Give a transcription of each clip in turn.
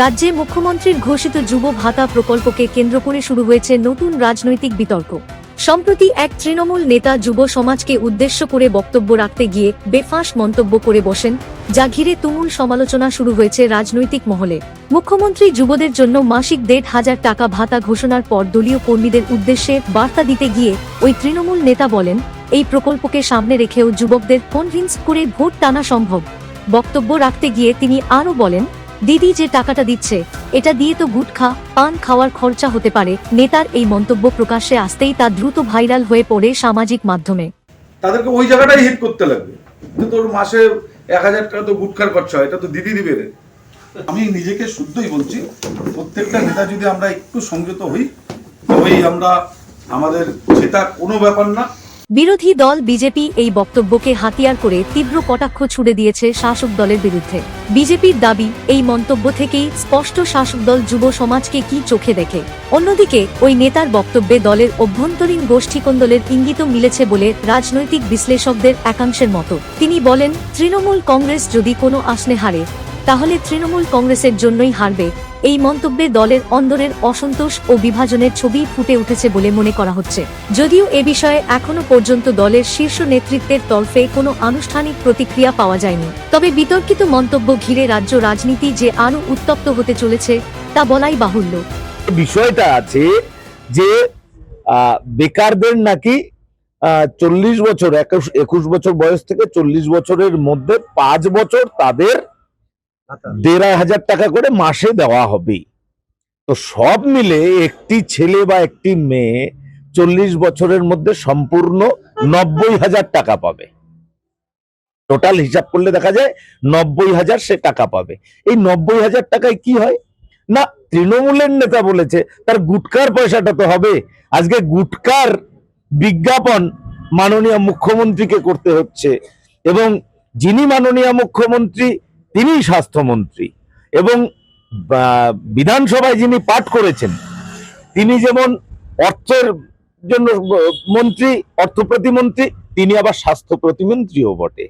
রাজ্যে মুখ্যমন্ত্রীর ঘোষিত যুব ভাতা প্রকল্পকে কেন্দ্র করে শুরু হয়েছে নতুন রাজনৈতিক বিতর্ক। সম্প্রতি এক তৃণমূল নেতা যুব সমাজকে উদ্দেশ্য করে বক্তব্য রাখতে গিয়ে বেফাঁস মন্তব্য করে বসেন, যা ঘিরে তুমুল সমালোচনা শুরু হয়েছে রাজনৈতিক মহলে। মুখ্যমন্ত্রী যুবদের জন্য মাসিক দেড় হাজার টাকা ভাতা ঘোষণার পর দলীয় কর্মীদের উদ্দেশ্যে বার্তা দিতে গিয়ে ওই তৃণমূল নেতা বলেন, এই প্রকল্পকে সামনে রেখেও যুবকদের কনভিন্স করে ভোট টানা সম্ভব। বক্তব্য রাখতে গিয়ে তিনি আরও বলেন দিদি যে টাকাটা দিচ্ছে, এটা দিয়ে তো গুটখা পান খাওয়ার খরচা হতে পারে। নেতার এই মন্তব্য প্রকাশ্যে আসতেই তা দ্রুত ভাইরাল হয়ে পড়ে সামাজিক মাধ্যমে। তাদেরকে ওই জায়গাটাই হিট করতে লাগবে। তোর মাসে এক হাজার টাকা তো গুটখার খরচা হয়, এটা তো দিদি দিবে রে। আমি নিজেকে শুদ্ধই বলছি, প্রত্যেকটা নেতা যদি আমরা একটু সংযত হই, তবেই আমরা আমাদের সেটা কোনো ব্যাপার না। বিরোধী দল বিজেপি এই বক্তব্যকে হাতিয়ার করে তীব্র কটাক্ষ ছুড়ে দিয়েছে শাসক দলের বিরুদ্ধে। বিজেপির দাবি, এই মন্তব্য থেকেই স্পষ্ট শাসক দল যুব সমাজকে কি চোখে দেখে। অন্যদিকে, ওই নেতার বক্তব্যে দলের অভ্যন্তরীণ গোষ্ঠীকন্দলের ইঙ্গিত মিলেছে বলে রাজনৈতিক বিশ্লেষকদের একাংশের মতো। তিনি বলেন, তৃণমূল কংগ্রেস যদি কোনো আসনে হারে তাহলে তৃণমূল কংগ্রেসের জন্যই হারবে। এই মন্তব্যে দলের অন্দরের অসন্তোষ ও বিভাজনের ছবি ফুটে উঠেছে বলে মনে করা হচ্ছে। যদিও এ বিষয়ে এখনও পর্যন্ত দলের শীর্ষ নেতৃত্বের তরফে কোনো আনুষ্ঠানিক প্রতিক্রিয়া পাওয়া যায়নি। তবে বিতর্কিত মন্তব্য ঘিরে রাজ্য রাজনীতি যে আরও উত্তপ্ত হতে চলেছে, তা বলাই বাহুল্য। বিষয়টা আছে যে বেকারদের নাকি চল্লিশ বছর একুশ বছর বয়স থেকে চল্লিশ বছরের মধ্যে পাঁচ বছর তাদের দেড় হাজার টাকা করে মাসে দেওয়া হবে। তো সব মিলে একটি ছেলে বা একটি মেয়ে চল্লিশ বছরের মধ্যে সম্পূর্ণ নব্বই হাজার টাকা পাবে। টোটাল হিসাব করলে দেখা যায় নব্বই হাজার সে টাকা পাবে। এই নব্বই হাজার টাকায় কি হয়? না, তৃণমূলের নেতা বলেছে, তার গুটকার পয়সাটা তো হবে। আজকে গুটকার বিজ্ঞাপন মাননীয় মুখ্যমন্ত্রীকে করতে হচ্ছে। এবং যিনি মাননীয় মুখ্যমন্ত্রী তিনি স্বাস্থ্যমন্ত্রী এবং বিধানসভায় যিনি পাঠ করেছেন, তিনি যেমন অর্থের জন্য মন্ত্রী, অর্থ প্রতিমন্ত্রী, তিনি আবার স্বাস্থ্য প্রতিমন্ত্রীও বটে।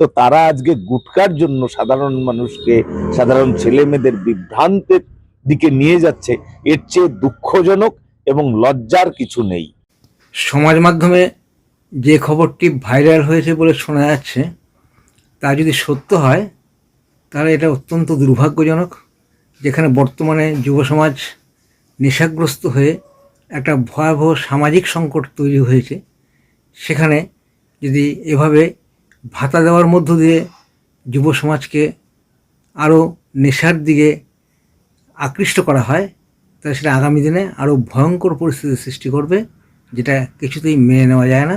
তো তারা আজকে গুটকার জন্য সাধারণ মানুষকে, সাধারণ ছেলে মেয়েদের বিভ্রান্তের দিকে নিয়ে যাচ্ছে, এর চেয়ে দুঃখজনক এবং লজ্জার কিছু নেই। সমাজ মাধ্যমে যে খবরটি ভাইরাল হয়েছে বলে শোনা যাচ্ছে, তা যদি সত্য হয় তাহলে এটা অত্যন্ত দুর্ভাগ্যজনক, যেখানে বর্তমানে যুব সমাজ নেশাগ্রস্ত হয়ে একটা ভয়াবহ সামাজিক সংকট তৈরি হয়েছে। সেখানে যদি এভাবে ভাতা দেওয়ার মধ্য দিয়ে যুব সমাজকে আরও নেশার দিকে আকৃষ্ট করা হয়, তাহলে সেটা আগামী দিনে আরও ভয়ঙ্কর পরিস্থিতির সৃষ্টি করবে, যেটা কিছুতেই মেনে নেওয়া যায় না।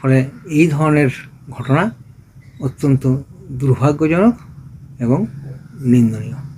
ফলে এই ধরনের ঘটনা অত্যন্ত দুর্ভাগ্যজনক। এবং নিন্দনীয়।